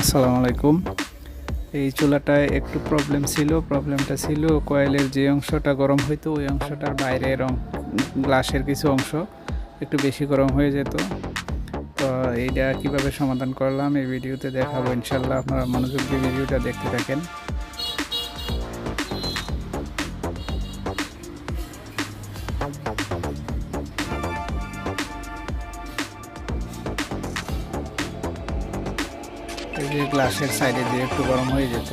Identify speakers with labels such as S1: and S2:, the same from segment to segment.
S1: আসসালামু আলাইকুম। এই চুলাটায় একটু প্রবলেম ছিল প্রবলেমটা ছিল কয়েলের যে অংশটা গরম হইতো, ওই অংশটার বাইরের গ্লাসের কিছু অংশ একটু বেশি গরম হয়ে যেত। তো এইটা কীভাবে সমাধান করলাম এই ভিডিওতে দেখাবো ইনশাল্লাহ আপনারা মনোযোগ দিয়ে ভিডিওটা দেখতে থাকেন। এই যে গ্লাসের সাইডে দিয়ে একটু গরম হয়ে যেত।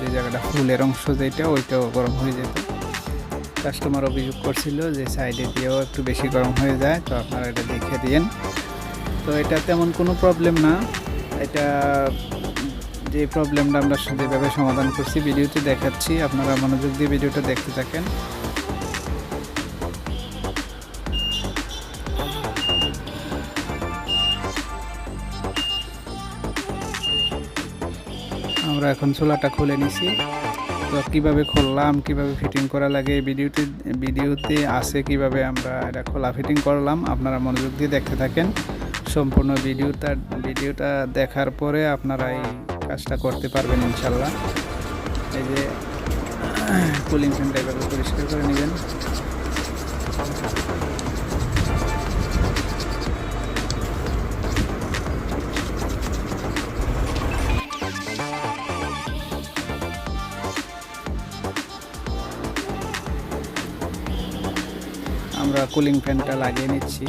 S1: যে জায়গাটা ফুলের অংশ যেটা, ওইটাও গরম হয়ে যেত। কাস্টমার অভিযোগ করছিল যে সাইডে দিয়েও একটু বেশি গরম হয়ে যায়, তো আপনারা এটা দেখে দিন তো এটা তেমন কোনো প্রবলেম না। এটা যে প্রবলেমটা আমরা যেভাবে সমাধান করছি, ভিডিওতে দেখাচ্ছি, আপনারা মনোযোগ দিয়ে ভিডিওটা দেখতে থাকেন। আমরা এখন চুলাটা খুলে নিছি। তো কীভাবে খুললাম, কীভাবে ফিটিং করা লাগে ভিডিওতে ভিডিওতে আছে কীভাবে আমরা এটা খোলা ফিটিং করলাম, আপনারা মনোযোগ দিয়ে দেখতে থাকেন। সম্পূর্ণ ভিডিওটা ভিডিওটা দেখার পরে আপনারা এই কাজটা করতে পারবেন ইনশাল্লাহ এই যে কুলিং ফ্যানটা এভাবে পরিষ্কার করে নেবেন। আমরা কুলিং ফ্যানটা লাগিয়ে নিচ্ছি।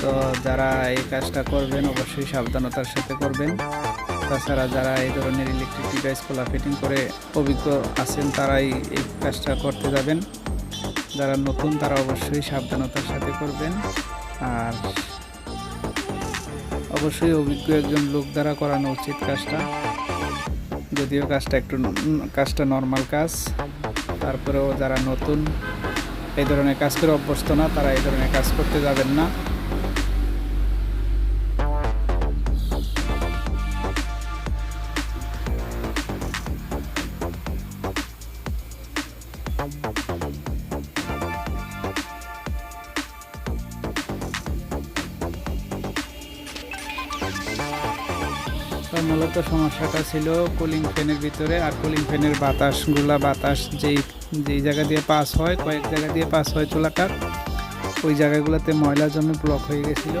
S1: তো যারা এই কাজটা করবেন, অবশ্যই সাবধানতার সাথে করবেন। তাছাড়া যারা এই ধরনের ইলেকট্রিক ডিভাইস খোলা ফিটিং করে অভিজ্ঞ আছেন, তারাই এই কাজটা করতে যাবেন। যারা নতুন, তারা অবশ্যই সাবধানতার সাথে করবেন। আর অবশ্যই অভিজ্ঞ একজন লোক দ্বারা করানো উচিত কাজটা। যদিও কাজটা একটু কাজটা নর্মাল কাজ। তারপরেও যারা নতুন, এই ধরনের কাজ করে অভ্যস্ত না, তারা এই ধরনের কাজ করতে যাবেন না। তো মূলত সমস্যাটা ছিল কুলিং ফ্যানের ভিতরে আর কুলিং ফ্যানের বাতাসগুলা, বাতাস যেই যেই জায়গা দিয়ে পাস হয়, কয়েক জায়গা দিয়ে পাস হয় চুলাটার ওই জায়গাগুলোতে ময়লা জমে ব্লক হয়ে গেছিল।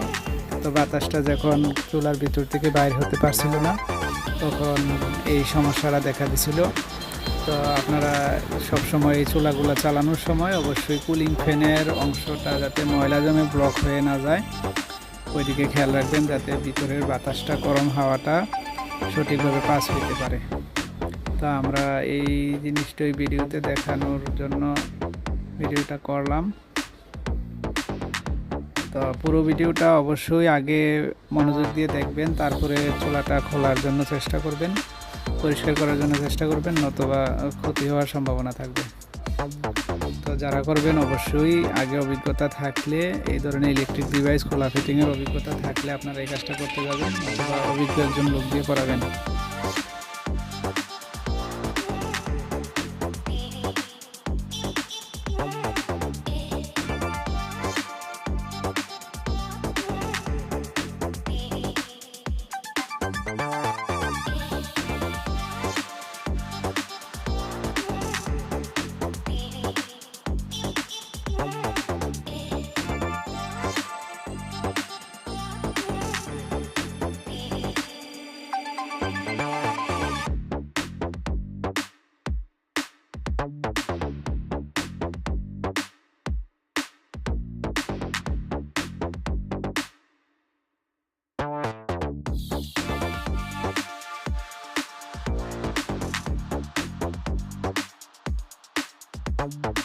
S1: তো বাতাসটা যখন চুলার ভিতর থেকে বাইর হতে পারছিল না, তখন এই সমস্যাটা দেখা দিছিল। তো আপনারা সবসময় এই চুলাগুলো চালানোর সময় অবশ্যই কুলিং ফ্যানের অংশটা যাতে ময়লা জমে ব্লক হয়ে না যায়, ওইদিকে খেয়াল রাখবেন যাতে ভিতরের বাতাসটা গরম হাওয়াটা সঠিকভাবে পাস হইতে পারে। তা আমরা এই জিনিসটাই ভিডিওতে দেখানোর জন্য ভিডিওটা করলাম। তো পুরো ভিডিওটা অবশ্যই আগে মনোযোগ দিয়ে দেখবেন, তারপরে চোলাটা খোলার জন্য চেষ্টা করবেন, পরিষ্কার করার জন্য চেষ্টা করবেন, নতুবা ক্ষতি হওয়ার সম্ভাবনা থাকবে। তো যারা করবেন অবশ্যই আগে অভিজ্ঞতা থাকলে, এই ধরনের ইলেকট্রিক ডিভাইস খোলা ফিটিংয়ের অভিজ্ঞতা থাকলে আপনারা এই কাজটা করতে যাবেন, অথবা অভিজ্ঞ একজন লোক দিয়ে করাবেন। Bye.